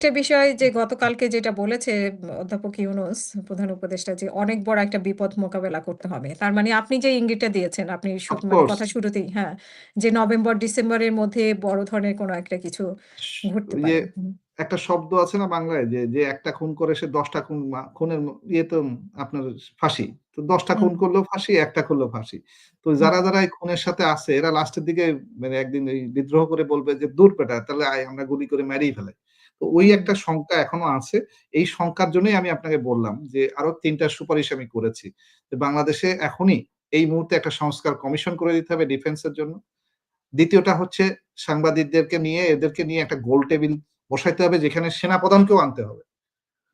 একটা বিষয় যে গতকালকে যেটা বলেছে অধ্যাপক ইউনুস প্রধান উপদেষ্টা যে অনেক বড় একটা বিপদ মোকাবেলা করতে হবে। তার মানে আপনি যে ইঙ্গিতটা দিয়েছেন আপনি মানে। কথা শুরুতেই হ্যাঁ, যে নভেম্বর ডিসেম্বরের মধ্যে বড় ধরনের কোনো একটা কিছু ঘটতে পারে। একটা শব্দ আছে না বাংলায় যে, যে একটা খুন করে সে দশটা খুন খুনের ইয়ে তো আপনার ফাঁসি। তো দশটা খুন করলেও ফাঁসি, একটা করলেও ফাঁসি। তো যারা, যারা এই খুনের সাথে আছে এরা লাস্টের দিকে মানে একদিন এই বিদ্রোহ করে বলবে যে, "দূর বেটা তাহলে আয় আমরা গুলি করে মেরেই ফেলাই।" তো ওই একটা শঙ্কা এখনও আছে। এই শঙ্কার জন্যই আমি আপনাকে বললাম যে আরও তিনটা সুপারিশ আমি করেছি। বাংলাদেশে এখনই এই মুহূর্তে একটা সংস্কার কমিশন করে দিতে হবে ডিফেন্স এর জন্য। দ্বিতীয়টা হচ্ছে সাংবাদিকদেরকে নিয়ে এদেরকে নিয়ে একটা গোল টেবিল বসাইতে হবে যেখানে সেনাপ্রধানকেও আনতে হবে।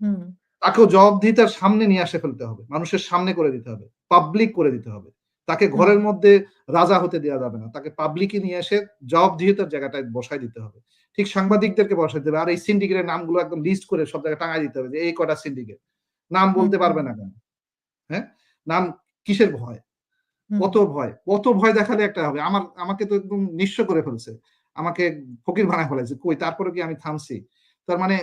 হুম। তাকেও জবাবদিহিতার সামনে নিয়ে আসে ফেলতে হবে। মানুষের সামনে করে দিতে হবে। পাবলিক করে দিতে হবে। তাকে ঘরের মধ্যে রাজা হতে দেওয়া যাবে না। তাকে পাবলিকে নিয়ে এসে জবাবদিহিতার জায়গাটায় বসাই দিতে হবে। ঠিক সাংবাদিকদেরকে বসাইতে হবে। আর এই সিন্ডিকেটের নামগুলো একদম লিস্ট করে সব জায়গায় টাঙায় দিতে হবে যে এই কটা সিন্ডিকেট। নাম বলতে পারবে না কেন? হ্যাঁ? নাম কিসের ভয়? কত ভয়? কত ভয় দেখালে একটা হবে? আমার আমাকে তো একদম নিঃস্ব করে ফেলছে। আমাকে ফকির বানায় ফেলেছে কই তারপরে কি আমি থামছি? তার মানে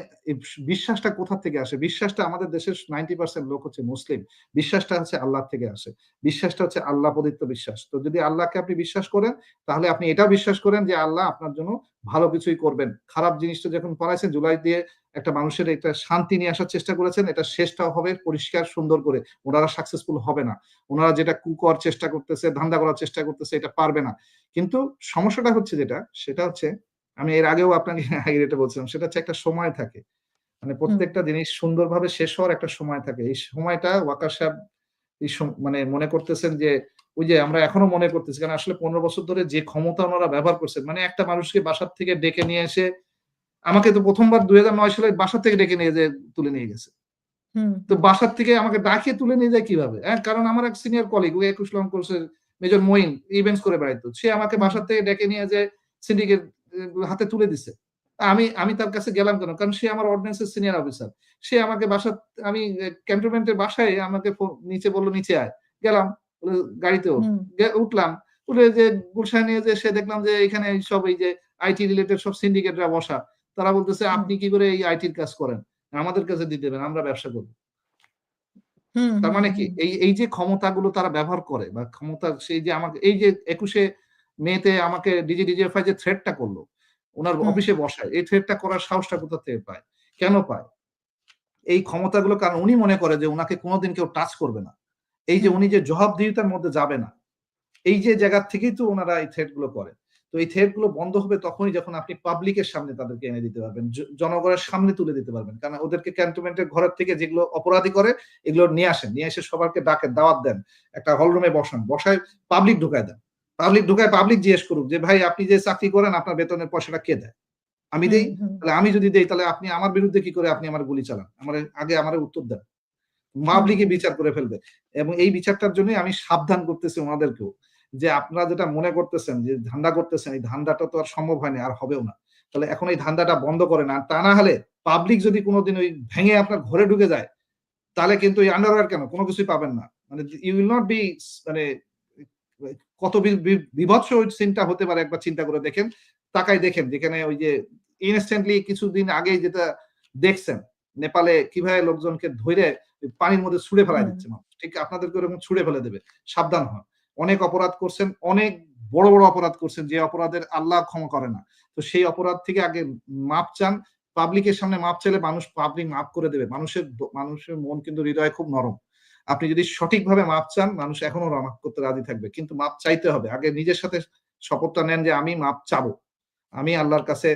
বিশ্বাসটা কোথা থেকে আসে? বিশ্বাসটা আমাদের দেশের 90% লোক হচ্ছে মুসলিম। বিশ্বাসটা হচ্ছে আল্লাহর থেকে আসে। বিশ্বাসটা হচ্ছে আল্লাহ প্রদত্ত বিশ্বাস। তো যদি আল্লাহকে আপনি বিশ্বাস করেন, তাহলে আপনি এটাও বিশ্বাস করেন যে আল্লাহ আপনার জন্য ভালো কিছুই করবেন। খারাপ জিনিসটা যখন করাইছেন জুলাই দিয়ে একটা মানুষের একটা শান্তি নিয়ে আসার চেষ্টা করেছেন, এটা শেষটাও হবে পরিষ্কার সুন্দর করে। ওনারা সাকসেসফুল হবে না। ওনারা যেটা কু করার চেষ্টা করতেছে, ধান্দা করার চেষ্টা করতেছে এটা পারবে না। কিন্তু সমস্যাটা হচ্ছে যেটা, সেটা হচ্ছে আমি এর আগেও আপনাকে আগে যেটা বলছিলাম সেটা হচ্ছে একটা সময় থাকে। মানে প্রত্যেকটা জিনিস সুন্দরভাবে শেষ হওয়ার একটা সময় থাকে। এই সময়টা ওয়াকার সাহেব মানে মনে করতেছেন যে ওই যে আমরা এখনও মনে করতেছি কারণ আসলে ১৫ বছর ধরে যে ক্ষমতা উনারা ব্যবহার করছেন মানে একটা মানুষকে বাসার থেকে ডেকে নিয়ে এসে আমাকে তো ১ম বার ২০০৯ সালে বাসার থেকে ডেকে নিয়ে যেয়ে তুলে নিয়ে গেছে। হুম, তো বাসার থেকে আমাকে ডাকিয়ে তুলে নিয়ে যায় কীভাবে? হ্যাঁ, কারণ আমার এক সিনিয়র কলিগ ও ২১ লং কোর্সের মেজর মঈন ইভেন্টস করে বেড়াইতো। সে আমাকে বাসার থেকে ডেকে নিয়ে যেয়ে সিন্ডিকেট হাতে তুলে দিছে। আমি আমি তার কাছে গেলাম কেন? কারণ সে আমার অর্ডিন্যান্স এর সিনিয়র অফিসার। সে আমাকে বাসা আমি ক্যান্টনমেন্টের বাসায় আমাকে নিচে বলল "নিচে আয়।" গেলাম। বলে, "গাড়িতে ওঠ।" হুম। গে উঠলাম। উঠে যে গুলশানে নিয়ে যেয়ে সে দেখলাম যে এখানে সব এই যে আইটি রিলেটেড সব সিন্ডিকেটরা বসা। তারা বলতেছে, "আপনি কি করে এই আইটির কাজ করেন? আমাদের কাছে দিয়ে দেবেন আমরা ব্যবসা করব।" তার মানে কি? এই, এই যে ক্ষমতাগুলো তারা ব্যবহার করে বা ক্ষমতা সেই যে আমাকে এই যে ২১ মেতে আমাকে ডিজি, ডিজিএফআই যে থ্রেট টা করল, উনার অফিসে বসায়। এই থ্রেট টা করার সাহসটা কোথা থেকে পায়? কেন পায়? এই ক্ষমতাগুলো কারণ উনি মনে করে যে ওনাকে কোনদিন কেউ টাচ করবে না। এই যে উনি যে জবাবদিহিতার মধ্যে যাবে না। এই যে জায়গার থেকেই তো ওনারা এই থ্রেটগুলো করে। তো এই থ্রেটগুলো বন্ধ হবে তখনই যখন আপনি পাবলিকের সামনে তাদেরকে এনে দিতে পারবেন। জনগণের সামনে তুলে দিতে পারবেন। কারণ ওদেরকে ক্যান্টনমেন্টের ঘরের থেকে যেগুলো অপরাধী করে এগুলো নিয়ে আসেন। নিয়ে এসে সবাইকে ডাকেন, দাওয়াত দেন। একটা হলরুমে বসান। বসায় পাবলিক ঢুকায় দেন। পাবলিক ঢুকায় পাবলিক জিজ্ঞেস করুক যে, "ভাই আপনি যে চাকরি করেন আপনার বেতনের পয়সাটা কে দেয়?" আমি দেই। তাহলে আমি যদি দেই তাহলে আপনি আমার বিরুদ্ধে কি করে আপনি আমারে গুলি চালান? আমারে আগে আমারে উত্তর দেন। হুম, পাবলিকই বিচার করে ফেলবে। এবং এই বিচারটার জন্যই আমি সাবধান করতেছি উনাদেরকেও। যে আপনারা যেটা মনে করতেছেন যে ধান্দা করতেছেন, এই ধান্দাটা তো আর সম্ভব হয়নি, আর হবেও না। তাহলে এখন এই ধান্দাটা বন্ধ করে না তা না হলে পাবলিক যদি কোনদিন ওই ভেঙে আপনার ঘরে ঢুকে যায়, তাহলে কিন্তু এই আন্ডারওয়্যার কেন কোনো কিছুই পাবেন না। মানে ইউ উইল নট বি মানে কত বিভৎস ওই সিনটা হতে পারে একবার চিন্তা করে দেখেন। তাকাই দেখেন যেখানে ওই যে ইনস্ট্যান্টলি কিছুদিন আগেই যেটা দেখছেন, নেপালে কীভাবে লোকজনকে ধইরে পানির মধ্যে ছুঁড়ে ফেলায় দিচ্ছে মানুষ। ঠিক আপনাদেরকে ওরকম ছুঁড়ে ফেলে দেবে। সাবধান হন। অনেক অপরাধ করছেন, অনেক বড়, বড় অপরাধ করছেন যে অপরাধের আল্লাহ ক্ষমা করে না। তো সেই অপরাধ থেকে আগে মাপ চান। পাবলিকের সামনে মাপ চাইলে মানুষ পাবলিক মাপ করে দেবে। মানুষের মানুষের মন কিন্তু হৃদয় খুব নরম। আপনি যদি সঠিকভাবে মাপ চান, মানুষ এখনও মাফ করতে রাজি থাকবে। কিন্তু মাপ চাইতে হবে। আগে নিজের সাথে শপথটা নেন যে আমি মাপ চাবো। আমি আল্লাহর কাছে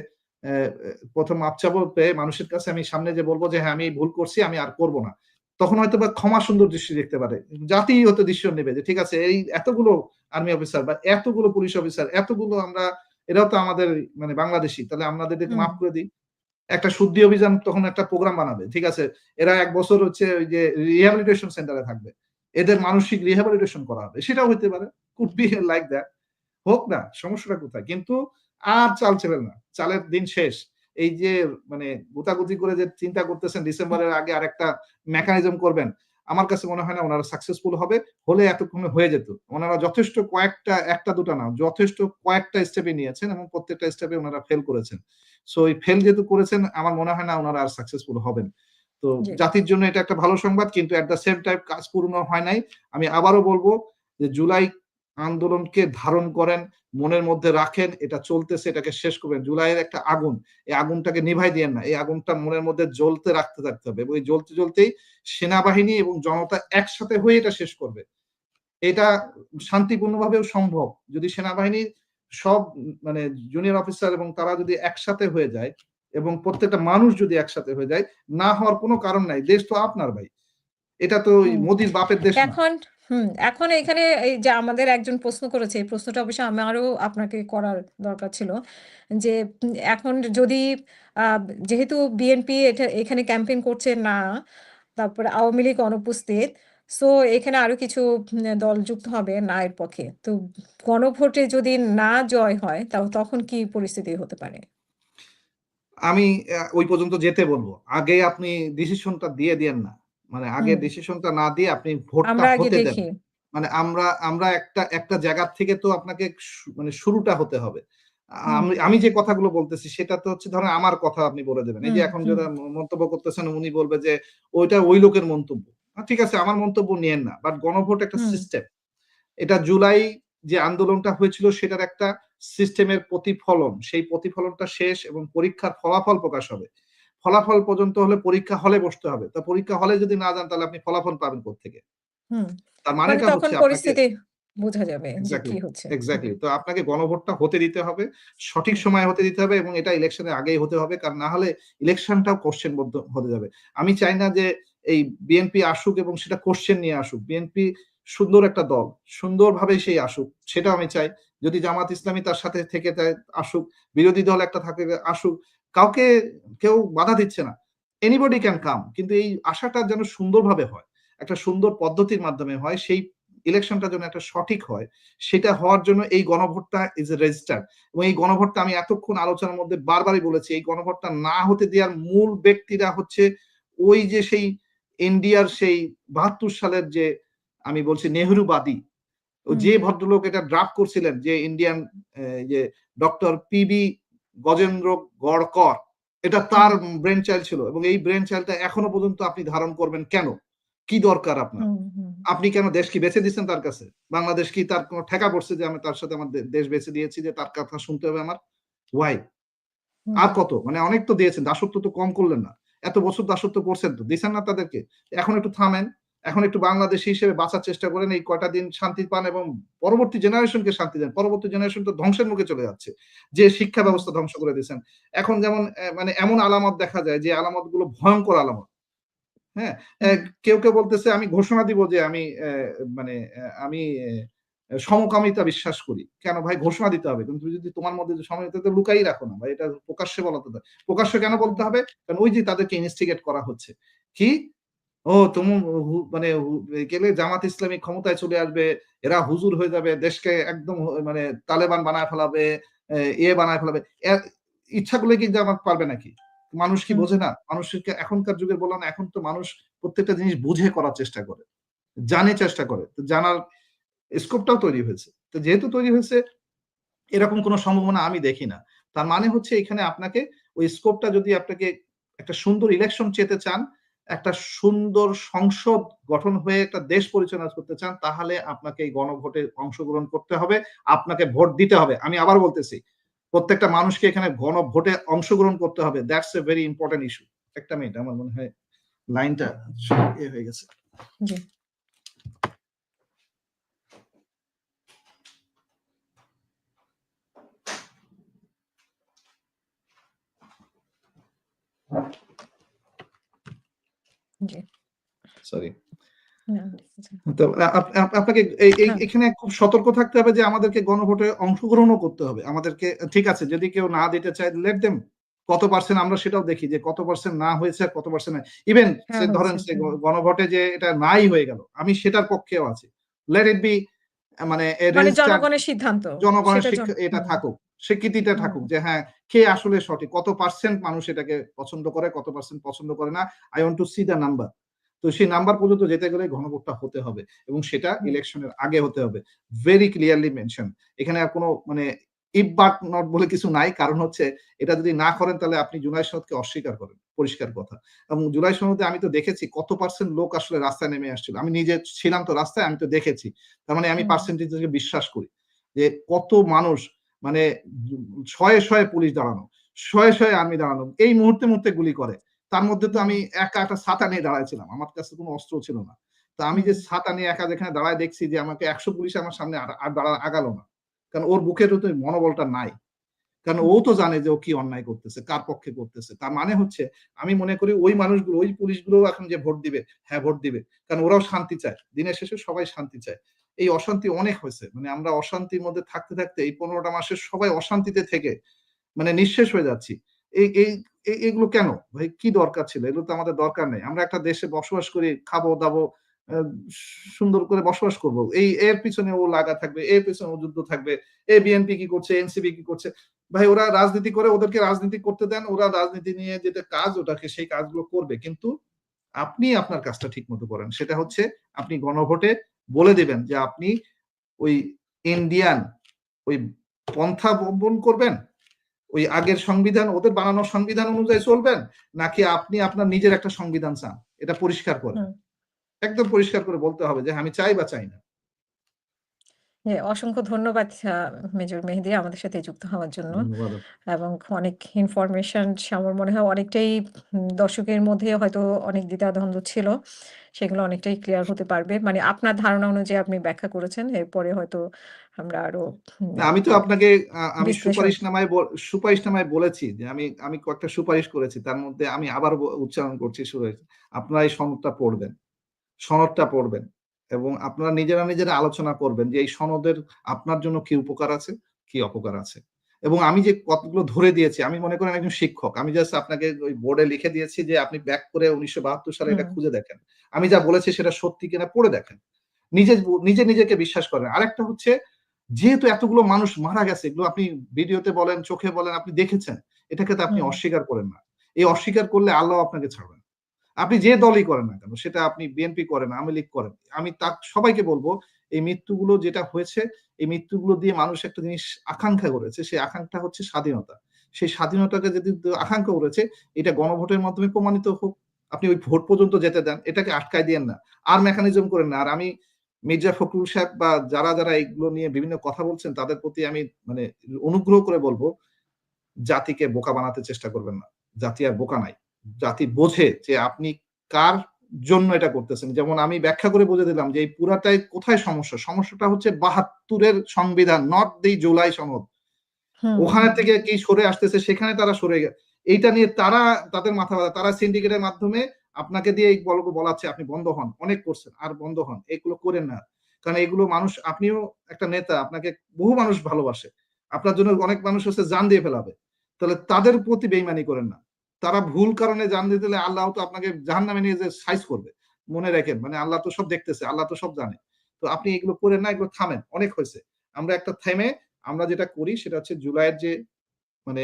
১ম মাপ চাবো পেয়ে মানুষের কাছে আমি সামনে যেয়ে বলব যে, "হ্যাঁ, আমি ভুল করছি, আমি আর করব না।" তখন হয়তো বা ক্ষমা সুন্দর দৃষ্টি দেখতে পারে। জাতি হয়তো দৃশ্য নেবে যে ঠিক আছে এই এতগুলো আর্মি অফিসার বা এতগুলো পুলিশ অফিসার, এতগুলো আমরা এরাও তো আমাদের মানে বাংলাদেশী। তাহলে আমরা এদেরকে মাফ করে দেই। একটা শুদ্ধি অভিযান তখন একটা প্রোগ্রাম বানাবে। ঠিক আছে? এরা এক বছর হচ্ছে ওই যে রিহ্যাবিলিটেশন সেন্টারে থাকবে। এদের মানসিক রিহ্যাবিলিটেশন করা হবে। সেটাও হইতে পারে। Could be like that. হোক না, সমস্যাটা কোথায়? কিন্তু আর চাল ছেলে না। চালের দিন শেষ। এই যে মানে গুতাগুতি করে যে চিন্তা করতেছেন ডিসেম্বরের আগে আরেকটা মেকানিজম করবেন। আমার কাছে মনে হয় না ওনারা সাকসেসফুল হবে হলে এতক্ষণে হয়ে যেত। ওনারা যথেষ্ট কয়েকটা একটা দুটা না যথেষ্ট কয়েকটা স্টেপে নিয়েছেন এবং প্রত্যেকটা স্টেপে ওনারা ফেল করেছেন। সো এই ফেল যেহেতু করেছেন আমার মনে হয় না ওনারা আর সাকসেসফুল হবেন। তো জাতির জন্য এটা একটা ভালো সংবাদ কিন্তু এট দ্য সেম টাইম কাজ পূর্ণ হয় নাই। আমি আবারও বলব যে জুলাই আন্দোলনকে ধারণ করেন, মনের মধ্যে রাখেন, এটা চলতেছে, এটাকে শেষ করবেন। জুলাইয়ের একটা আগুন, এই আগুনটাকে নিভাই দিয়েন না, এই আগুনটা মনের মধ্যে জ্বলতে রাখতে থাকতে হবে। এবং জ্বলতে জ্বলতেই সেনাবাহিনী এবং জনতা একসাথে হয়ে এটা শেষ করবে। এটা শান্তিপূর্ণভাবেও সম্ভব। যদি সেনাবাহিনী সব মানে জুনিয়র অফিসার এবং তারা যদি একসাথে হয়ে যায় এবং প্রত্যেকটা মানুষ যদি একসাথে হয়ে যায়, না হওয়ার কোনো কারণ নাই। দেশ তো আপনার ভাই। এটা তো মোদির বাপের দেশ এখন হুম এখন এখানে এই যে আমাদের একজন প্রশ্ন করেছে এই প্রশ্নটা অবশ্য আমারও আপনাকে করার দরকার ছিল যে এখন যদি যেহেতু বিএনপি এটা এখানে ক্যাম্পেইন করছে না তারপরে আওয়ামী লীগ অনুপস্থিত সো এখানে আরও কিছু দল যুক্ত হবে না এর পক্ষে তো গণভোটে যদি না জয় হয় তাও তখন কি পরিস্থিতি হতে পারে? আমি ওই পর্যন্ত যেতে বলব। আগে আপনি ডিসিশনটা দিয়ে দেন না। মানে আগে। ডিসিশনটা না দিয়ে আপনি ভোটটা হতে দেন। মানে আমরা আমরা একটা একটা জায়গা থেকে তো আপনাকে মানে শুরুটা হতে হবে। আমি আমি যে কথাগুলো বলতেছি সেটা তো হচ্ছে ধরেন আমার কথা আপনি বলে দেবেন। এই যে এখন যারা মন্তব্য করতেছেন উনি বলবে যে ওইটা ওই লোকের মন্তব্য। ঠিক আছে আমার মন্তব্য নিয়েন না। বাট গণভোট একটা সিস্টেম এটা জুলাই যে আন্দোলনটা হয়েছিল সেটার একটা সিস্টেমের প্রতিফলন। সেই প্রতিফলনটা শেষ এবং পরীক্ষার ফলাফল প্রকাশ হবে। ফলাফল পর্যন্ত হলে পরীক্ষা হলে বসতে হবে। তা পরীক্ষা হলে যদি না যান তাহলে আপনি ফলাফল পাবেন কোথেকে তার মানে মানেটা হচ্ছে পরিস্থিতি বোঝা যাবে কি হচ্ছে। এক্স্যাক্টলি তো আপনাকে গণভোটটা হতে দিতে হবে সঠিক সময়ে হতে দিতে হবে এবং এটা ইলেকশনের আগেই হতে হবে কারণ না হলে ইলেকশনটাও কোশ্চেন হতে যাবে। আমি চাই না যে এই বিএনপি আসুক এবং সেটা কোশ্চেন নিয়ে আসুক। বিএনপি সুন্দর একটা দল সুন্দরভাবে সেই আসুক সেটা আমি চাই। যদি জামাত ইসলামী তার সাথে থেকে আসুক। বিরোধী দল একটা থাকে আসুক। কাউকে কেউ বাধা দিচ্ছে না। এনিবডি ক্যান কাম কিন্তু এই আশাটা যেন সুন্দরভাবে হয় একটা সুন্দর পদ্ধতির মাধ্যমে হয় সেই ইলেকশনটা যেন একটা সঠিক হয় সেটা হওয়ার জন্য এই গণভোটটা ইজ এ রেজিস্টার এবং এই গণভোটটা আমি এতক্ষণ আলোচনার মধ্যে বারবারই বলেছি এই গণভোটটা না হতে দেওয়ার মূল ব্যক্তিরা হচ্ছে ওই যে সেই ইন্ডিয়ার সেই বাহাত্তর সালের যে আমি বলছি নেহরুবাদী। ও যে ভদ্রলোক এটা ড্রাফট করছিলেন যে ইন্ডিয়ান যে ডক্টর পিবি গজেন্দ্র গড়কর এটা তার ব্রেন চাইল্ড ছিল এবং এই ব্রেন চাইল্ডটা এখনও পর্যন্ত আপনি ধারণ করবেন কেন? কি দরকার আপনার? আপনি কেন দেশ কি বেছে দিচ্ছেন তার কাছে? বাংলাদেশ কি তার কোনো ঠেকা পড়ছে যে আমি তার সাথে আমার দেশ বেছে দিয়েছি যে তার কথা শুনতে হবে আমার? ওয়াই আর কত? মানে অনেক তো দিয়েছেন দাসত্ব তো কম করলেন না। এত বছর দাসত্ব করছেন তো দিচ্ছেন না তাদেরকে। এখন একটু থামেন। এখন একটু বাংলাদেশি হিসেবে বাঁচার চেষ্টা করেন এই কটা দিন শান্তি পান এবং পরবর্তী জেনারেশনকে শান্তি দেন। পরবর্তী জেনারেশন তো ধ্বংসের মুখে চলে যাচ্ছে যে শিক্ষা ব্যবস্থা ধ্বংস করে দিয়েছেন। এখন যেমন মানে এমন আলামত দেখা যায় যে আলামতগুলো ভয়ঙ্কর আলামত। হ্যাঁ? কেউ কেউ বলতেছে আমি ঘোষণা দিব যে আমি আহ, মানে আমি সমকামিতা বিশ্বাস করি। কেন ভাই? ঘোষণা দিতে হবে। কিন্তু যদি তোমার মধ্যে সমকামিতা লুকাই রাখো না ভাই। এটা প্রকাশ্যে বলাতে প্রকাশ্যে কেন বলতে হবে? কারণ ওই যে তাদেরকে ইনভেস্টিগেট করা হচ্ছে। কি? ও তুমি মানে গেলে জামাত ইসলামী ক্ষমতায় চলে আসবে এরা হুজুর হয়ে যাবে দেশকে একদম মানে তালেবান বানায় ফেলাবে এ বানায় ফেলাবে। ইচ্ছা করলে কি জামাত পারবে নাকি? মানুষ কি বোঝে না? মানুষকে এখনকার যুগে বললাম না, এখন তো মানুষ প্রত্যেকটা জিনিস বুঝে করার চেষ্টা করে জানে চেষ্টা করে। তো জানার স্কোপটাও তৈরি হয়েছে। তো যেহেতু তৈরি হয়েছে এরকম কোনো সম্ভাবনা আমি দেখি না। তার মানে হচ্ছে এখানে আপনাকে ওই স্কোপটা যদি আপনাকে একটা সুন্দর ইলেকশন চেতে চান একটা সুন্দর সংসদ গঠন হয়ে একটা দেশ পরিচালনা করতে চান, তাহলে আপনাকে এই গণভোটে অংশগ্রহণ করতে হবে, আপনাকে ভোট দিতে হবে। আমি আবার বলতেছি, প্রত্যেকটা মানুষকে এখানে গণভোটে অংশগ্রহণ করতে হবে। That's a very important issue একটা মিনিট আমার মনে হয় লাইনটা এ হয়ে গেছে। জি জি। সরি। তো আপ- আপ- আপনাকে হ্যাঁ। এখানে খুব সতর্ক থাকতে হবে যে আমাদেরকে গণভোটে অংশগ্রহণও করতে হবে। আমাদেরকে ঠিক আছে যদি কেউ না দিতে চায় লেট দেম কত পার্সেন্ট আমরা সেটাও দেখি যে কত পার্সেন্ট না হয়েছে আর কত পার্সেন্ট ইভেন হ্যাঁ, ধরেন সে গণভোটে যে এটা নাই হয়ে গেল আমি সেটার পক্ষেও আছি। লেট ইট বি মানে মানে জনগণের সিদ্ধান্ত জনগণের এটা থাকুক। স্বীকৃতিটা। থাকুক যে হ্যাঁ কে আসলে সঠিক? কত পার্সেন্ট মানুষ এটাকে পছন্দ করে কত পার্সেন্ট পছন্দ করে না? I want to see the number তো সেই নাম্বার পর্যন্ত যেতে গেলে গণভোটটা হতে হবে এবং সেটা ইলেকশনের আগে হতে হবে। ভেরি ক্লিয়ারলি মেনশন এখানে আর কোনো মানে ইফ বাট নট বলে কিছু নাই। কারণ হচ্ছে এটা যদি না করেন তাহলে আপনি জুলাই সনদকে অস্বীকার করেন। পরিষ্কার কথা। এবং জুলাই সনদে আমি তো দেখেছি কত পার্সেন্ট লোক আসলে রাস্তায় নেমে আসছিল। আমি নিজে ছিলাম তো রাস্তায় আমি তো দেখেছি। তার মানে আমি হুম। পার্সেন্টেজকে বিশ্বাস করি যে কত মানুষ মানে শয়ে শয়ে পুলিশ দাঁড়ানো, শয়ে শয়ে আর্মি দাঁড়ানো, এই মুহূর্তে মুহূর্তে গুলি করে। তার মধ্যে তো আমি একা একটা ছাতা নিয়ে দাঁড়াইছিলাম, আমার কাছে কোনো অস্ত্র ছিল না। তা আমি যে ছাতা নিয়ে একা যেখানে দাঁড়ায় দেখছি যে আমাকে একশো পুলিশ আমার সামনে আর দাঁড়া, আগালো না। কারণ ওর বুকের তো মনোবলটা নাই। কারণ ও তো জানে যে ও কি অন্যায় করতেছে, কার পক্ষে করতেছে। তার মানে হচ্ছে আমি মনে করি ওই মানুষগুলো, ওই পুলিশগুলো এখন যে ভোট দিবে হ্যাঁ ভোট দিবে। কারণ ওরাও শান্তি চায়, দিনের শেষে সবাই শান্তি চায়। এই অশান্তি অনেক হয়েছে। মানে আমরা অশান্তির মধ্যে থাকতে থাকতে এই পনেরোটা মাসের সবাই অশান্তিতে থেকে মানে নিঃশেষ হয়ে যাচ্ছি। এই এই এগুলো কেন? ভাই, কি দরকার ছিল? এগুলো তো আমাদের দরকার নেই। আমরা একটা দেশে বসবাস করি, খাব, দাবো সুন্দর করে বসবাস করব। এই, এর পিছনে ও লাগা থাকবে, এর পিছনে ও যুদ্ধ থাকবে। এ বিএনপি কি করছে এনসিপি কি করছে? ভাই, ওরা রাজনীতি করে, ওদেরকে রাজনীতি করতে দেন, ওরা রাজনীতি নিয়ে যেটা কাজ, ওটাকে সেই কাজগুলো করবে। কিন্তু আপনি আপনার কাজটা ঠিক মতো করেন। সেটা হচ্ছে আপনি গণভোটে বলে দেবেন যে আপনি ওই ইন্ডিয়ান ওই পন্থা অবলম্বন করবেন ওই আগের সংবিধান ওদের বানানো সংবিধান অনুযায়ী চলবেন নাকি আপনি আপনার নিজের একটা সংবিধান চান এটা পরিষ্কার হুম। একদম পরিষ্কার করে বলতে হবে যে আমি চাই বা চাই না হ্যাঁ, অসংখ্য ধন্যবাদ মেজর মেহেদি আমাদের সাথে যুক্ত হওয়ার জন্য। এবং অনেক ইনফরমেশন আমার মনে হয় অনেকটাই দর্শকের মধ্যে হয়তো অনেক দ্বিধাদ্বন্দ্ব ছিল। সেগুলো অনেকটাই ক্লিয়ার হতে পারবে। মানে আপনার ধারণা অনুযায়ী আপনি ব্যাখ্যা করেছেন। এরপরে হয়তো আমরা আরও আমি তো আপনাকে আমি বিশ্লেষণ সুপারিশনামায় সুপারিশ সুপারিশনামায় বলেছি যে আমি আমি কয়েকটা সুপারিশ করেছি। তার মধ্যে আমি আবার উচ্চারণ করছি সুরে আপনারা এই সনদটা পড়বেন। সনদটা পড়বেন এবং আপনারা নিজেরা নিজেরা আলোচনা করবেন যে এই সনদের আপনার জন্য কি উপকার আছে, কি অপকার আছে। এবং আমি যে কতগুলো ধরে দিয়েছি আমি মনে করেন একজন শিক্ষক। আমি জাস্ট আপনাকে ওই বোর্ডে লিখে দিয়েছি যে আপনি ব্যাক করে ১৯৭২ সালে এটা খুঁজে দেখেন। আমি যা বলেছি সেটা সত্যি কিনা পড়ে দেখেন। নিজে নিজে নিজেকে বিশ্বাস করেন। আরেকটা হচ্ছে যেহেতু এতগুলো মানুষ মারা গেছে এগুলো আপনি ভিডিওতে বলেন, চোখে বলেন আপনি দেখেছেন। এটাকে তো আপনি অস্বীকার করেন না। এই অস্বীকার করলে আল্লাহ আপনাকে ছাড়বেন। আপনি যে দলই করেন না কেন সেটা আপনি বিএনপি করেন, আওয়ামী লীগ করেন। আমি তা সবাইকে বলব এই মৃত্যুগুলো যেটা হয়েছে এই মৃত্যুগুলো দিয়ে মানুষ একটা জিনিস আকাঙ্ক্ষা করেছে। সেই আকাঙ্ক্ষা হচ্ছে স্বাধীনতা। সেই স্বাধীনতাকে যদি আকাঙ্ক্ষা করেছে এটা গণভোটের মাধ্যমে প্রমাণিত হোক। আপনি ওই ভোট পর্যন্ত যেতে দেন। এটাকে আটকায় দিয়েন না। আর মেকানিজম করেন না। আর আমি মির্জা ফখরুল সাহেব বা যারা, যারা এগুলো নিয়ে বিভিন্ন কথা বলছেন তাদের প্রতি আমি মানে অনুগ্রহ করে বলব জাতিকে বোকা বানাতে চেষ্টা করবেন না। জাতি আর বোকা নাই। জাতি বোঝে যে আপনি কার জন্য এটা করতেছেন। যেমন আমি ব্যাখ্যা করে বুঝে দিলাম যে এই পুরাটাই কোথায় সমস্যা? সমস্যাটা হচ্ছে ৭২ এর সংবিধান নট দি জুলাই সনদ। ওখানে থেকে কি সরে আসতেছে সেখানে তারা সরে এইটা নিয়ে তারা তাদের মাথা ব্যথা। তারা সিন্ডিকেটের মাধ্যমে আপনাকে দিয়ে এই গল্প বলাচ্ছে আপনি বন্ধ হন। অনেক করছেন। আর বন্ধ হন। এগুলো করেন না। কারণ এগুলো মানুষ আপনিও একটা নেতা, আপনাকে বহু মানুষ ভালোবাসে। আপনার জন্য অনেক মানুষ হচ্ছে জান দিয়ে ফেলাবে। তাহলে তাদের প্রতি বেইমানি করেন না। তারা ভুল কারণে জান দিলে আল্লাহ তো আপনাকে জাহান্নামে নিয়ে যেয়ে সাইজ করবে। মনে রাখেন মানে আল্লাহ তো সব দেখতেছে, আল্লাহ তো সব জানে। তো আপনি এগুলো করেন না, এগুলো থামেন। অনেক হয়েছে। আমরা একটা থেমে আমরা যেটা করি সেটা হচ্ছে জুলাইয়ের যে মানে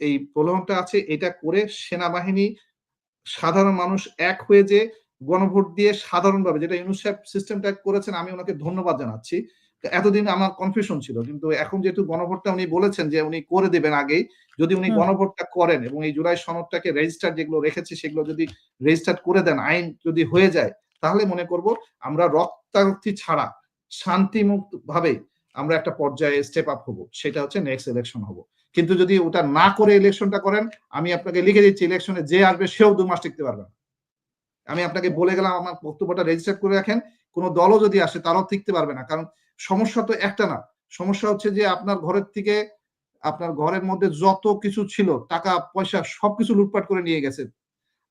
এই প্রলোভনটা আছে এটা করে সেনাবাহিনী সাধারণ মানুষ এক হয়ে যে গণভোট দিয়ে সাধারণভাবে যেটা ইউনুস সাহেব সিস্টেমটা করেছেন আমি ওনাকে ধন্যবাদ জানাচ্ছি। এতদিন আমার কনফিউশন ছিল। কিন্তু এখন যেহেতু গণভোটটা উনি বলেছেন যে উনি করে দেবেন আগেই। যদি উনি গণভোটটা করেন এবং এই জুলাই সনদটাকে রেজিস্টার যেগুলো রেখেছি সেগুলো যদি রেজিস্টার করে দেন, আইন যদি হয়ে যায় তাহলে মনে করব আমরা রক্তারক্তি ছাড়া শান্তিমুক্ত ভাবে আমরা একটা পর্যায়ে স্টেপ আপ হব। সেটা হচ্ছে নেক্সট ইলেকশন হব। কিন্তু যদি ওটা না করে ইলেকশনটা করেন আমি আপনাকে লিখে দিচ্ছি ইলেকশনে যে আসবে সেও দু মাস টিকতে পারবে না। আমি আপনাকে বলে গেলাম আমার বক্তব্যটা রেজিস্টার করে রাখেন। কোন দলও যদি আসে তারাও টিকতে পারবে না। কারণ সমস্যা তো একটা না। সমস্যা হচ্ছে যে আপনার ঘরের থেকে আপনার ঘরের মধ্যে যত কিছু ছিল টাকা পয়সা সবকিছু লুটপাট করে নিয়ে গেছে।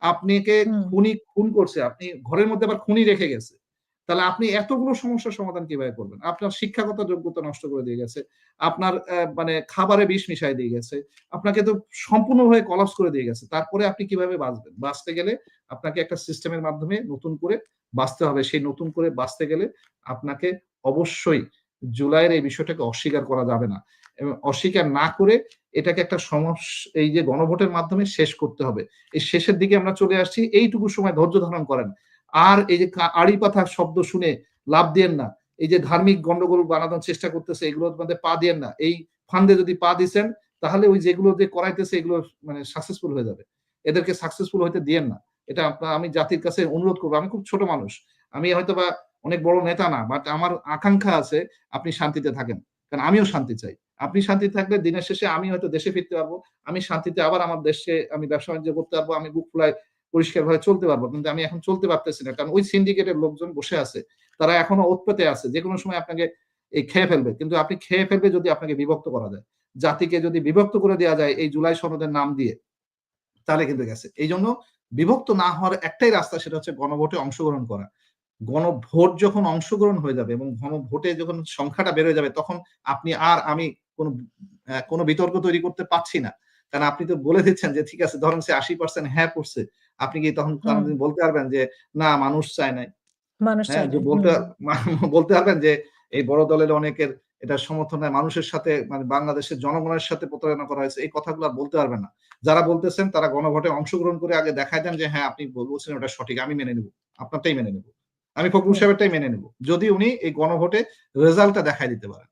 আপনাকে। খুনি খুন করছে। আপনি ঘরের মধ্যে আবার খুনি রেখে গেছে। তাহলে আপনি এতগুলো সমস্যার সমাধান কীভাবে করবেন? আপনার শিক্ষাগত যোগ্যতা নষ্ট করে দিয়ে গেছে। আপনার মানে খাবারে বিষ মিশায় দিয়ে গেছে। আপনাকে তো সম্পূর্ণভাবে কলাপস করে দিয়ে গেছে। তারপরে আপনি কীভাবে বাঁচবেন? বাঁচতে গেলে আপনাকে একটা সিস্টেমের মাধ্যমে নতুন করে বাঁচতে হবে। সেই নতুন করে বাঁচতে গেলে আপনাকে অবশ্যই জুলাইয়ের এই বিষয়টাকে অস্বীকার করা যাবে না। এবং অস্বীকার না করে এটাকে একটা সমস্যা এই যে গণভোটের মাধ্যমে শেষ করতে হবে। এই শেষের দিকে আমরা চলে আসছি। এইটুকু সময় ধৈর্য ধারণ করেন। আর এই যে আড়ি পাথার শব্দ শুনে লাভ দিয়েন না এই যে ধার্মিক গন্ডগোল বানানোর চেষ্টা করতেছে, এগুলোর মধ্যে পা দিয়েন না এই ফান্ডে যদি পা দিছেন, তাহলে ওই যেগুলো যে করাইতেছে, এগুলো মানে সাকসেসফুল হয়ে যাবে এদেরকে সাকসেসফুল হইতে দিয়েন না এটা আমি জাতির কাছে অনুরোধ করব আমি খুব ছোট মানুষ আমি হয়তো বা অনেক বড় নেতা না বাট আমার আকাঙ্ক্ষা আছে আপনি শান্তিতে থাকেন। কারণ আমিও শান্তি চাই। আপনি শান্তি থাকলে দিনের শেষে আমি হয়তো দেশে ফিরতে পারব, আমি শান্তিতে আবার আমার দেশে আমি ব্যবসা বাণিজ্য করতে পারব, আমি বুক ফুলায় পরিষ্কার ভাবে চলতে পারব, কিন্তু আমি এখন চলতে পারতেছি না। কারণ ওই সিন্ডিকেটের লোকজন বসে আছে, তারা এখনও উৎপেতে আছে, যে কোনো সময় আপনাকে এই খেয়ে ফেলবে। কিন্তু আপনি খেয়ে ফেলবে যদি আপনাকে বিভক্ত করা যায়। জাতিকে যদি বিভক্ত করে দেওয়া যায় এই জুলাই সনদের নাম দিয়ে, তাহলে কিন্তু গেছে। এই জন্য বিভক্ত না হওয়ার একটাই রাস্তা, সেটা হচ্ছে গণভোটে অংশগ্রহণ করা। গণভোট যখন অংশগ্রহণ হয়ে যাবে এবং গণভোটে যখন সংখ্যাটা বেড়ে যাবে তখন আপনি আর আমি কোন কোনো বিতর্ক তৈরি করতে পারছি না। কারণ আপনি তো বলে দিচ্ছেন যে ঠিক আছে ধরেন সে আশি পার্সেন্ট হ্যাঁ করছে। আপনি কি তখন বলতে পারবেন যে না মানুষ চায় নাই? হ্যাঁ। বলতে বলতে পারবেন যে এই বড় দলের অনেকের এটা সমর্থন হয় মানুষের সাথে মানে বাংলাদেশের জনগণের সাথে প্রতারণা করা হয়েছে এই কথাগুলো বলতে পারবেন না। যারা বলতেছেন তারা গণভোটে অংশগ্রহণ করে আগে দেখায় দেন যে হ্যাঁ আপনি বলছেন ওটা সঠিক আমি মেনে নেব। আপনারটাই মেনে নেব। আমি ফখরুল সাহেবের সাহেবেরটাই মেনে নেব। যদি উনি এই গণভোটে রেজাল্টটা দেখাই দিতে পারেন।